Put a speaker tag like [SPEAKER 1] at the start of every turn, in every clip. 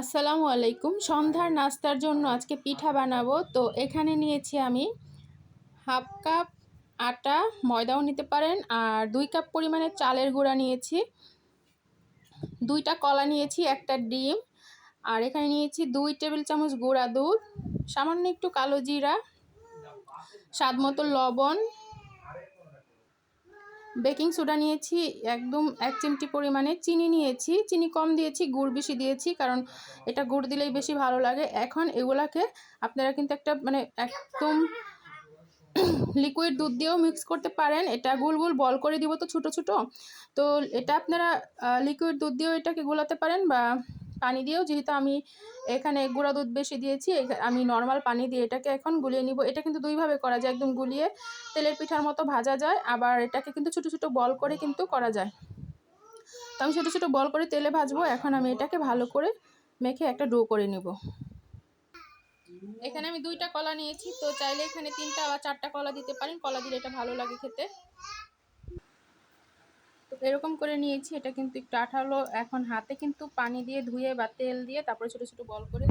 [SPEAKER 1] আসসালামু আলাইকুম। সন্ধ্যার নাস্তার জন্য আজকে পিঠা বানাবো। তো এখানে নিয়েছি আমি হাফ কাপ আটা, ময়দাও নিতে পারেন, আর দুই কাপ পরিমাণে চালের গুঁড়া নিয়েছি। দুইটা কলা নিয়েছি, একটা ডিম, আর এখানে নিয়েছি দুই টেবিল চামচ গুঁড়া দুধ, সামান্য একটু কালো জিরা, স্বাদ মতো লবণ বেকিং সোডা নিয়েছি, একদম এক চিমটি পরিমাণে চিনি নিয়েছি, চিনি কম দিয়েছি, গুড় বেশি দিয়েছি, কারণ এটা গুড় দিলেই বেশি ভালো লাগে। এখন এগুলাকে আপনারা কিন্তু একটা মানে একদম লিকুইড দুধ দিয়েও মিক্স করতে পারেন। এটা গোল গোল বল করে দিব তো ছোটো ছোটো। তো এটা আপনারা লিকুইড দুধ দিয়েও এটাকে গোলাতে পারেন বা পানি দিয়েও যেহেতু আমি এখানে গুঁড়া দুধ বেশি দিয়েছি আমি নর্মাল পানি দিয়ে এটাকে এখন গুলিয়ে নিব। এটা কিন্তু দুইভাবে করা যায়, একদম গুলিয়ে তেলের পিঠার মতো ভাজা যায়, আবার এটাকে কিন্তু ছোটো ছোটো বল করে কিন্তু করা যায়। তো আমি ছোটো ছোটো বল করে তেলে ভাজবো, এখন আমি এটাকে ভালো করে মেখে একটা ডো করে নেব। এখানে আমি দুইটা কলা নিয়েছি, তো চাইলে এখানে তিনটা বা চারটা কলা দিতে পারেন, কলা দিলে এটা ভালো লাগে খেতে। এরকম করে নিয়েছি, এটা কিন্তু একটু আঠালো। এখন হাতে কিন্তু পানি দিয়ে ধুয়ে বা তেল দিয়ে তারপরে ছোটো ছোটো বল করে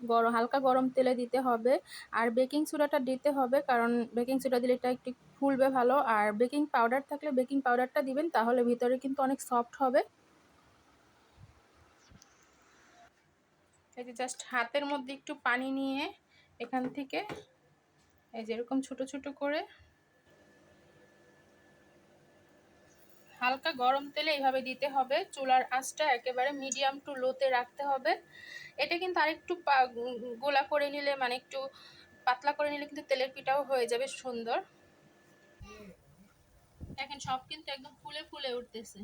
[SPEAKER 1] গরম, হালকা গরম তেলে দিতে হবে। আর বেকিং সোডাটা দিতে হবে, কারণ বেকিং সোডা দিলে এটা একটু ফুলবে ভালো। আর বেকিং পাউডার থাকলে বেকিং পাউডারটা দিবেন, তাহলে ভিতরে কিন্তু অনেক সফট হবে। এই যে জাস্ট হাতের মধ্যে একটু পানি নিয়ে এখান থেকে এই যে এরকম ছোটো ছোটো করে হালকা গরম তেলে এইভাবে দিতে হবে। চুলার আঁচটা একেবারে মিডিয়াম টু লোতে রাখতে হবে। এটা কিন্তু আরেকটু গোলা করে নিলে মানে একটু পাতলা করে নিলে কিন্তু তেলের পিঠাও হয়ে যাবে সুন্দর। এখন সব কিন্তু একদম ফুলে ফুলে উঠতেছে।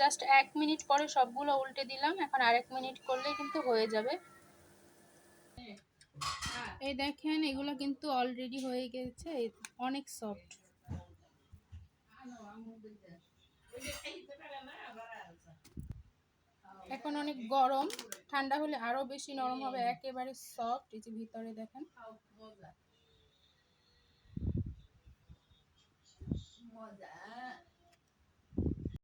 [SPEAKER 1] জাস্ট এক মিনিট পরে সবগুলো উল্টে দিলাম। এখন আরেক মিনিট করলেই কিন্তু হয়ে যাবে। এই দেখেন, এগুলো কিন্তু অলরেডি হয়ে গেছে। অনেক সফট এখন অনেক গরম, ঠান্ডা হলে আরও বেশি নরম হবে, একেবারে সফট এই যে ভিতরে দেখেন।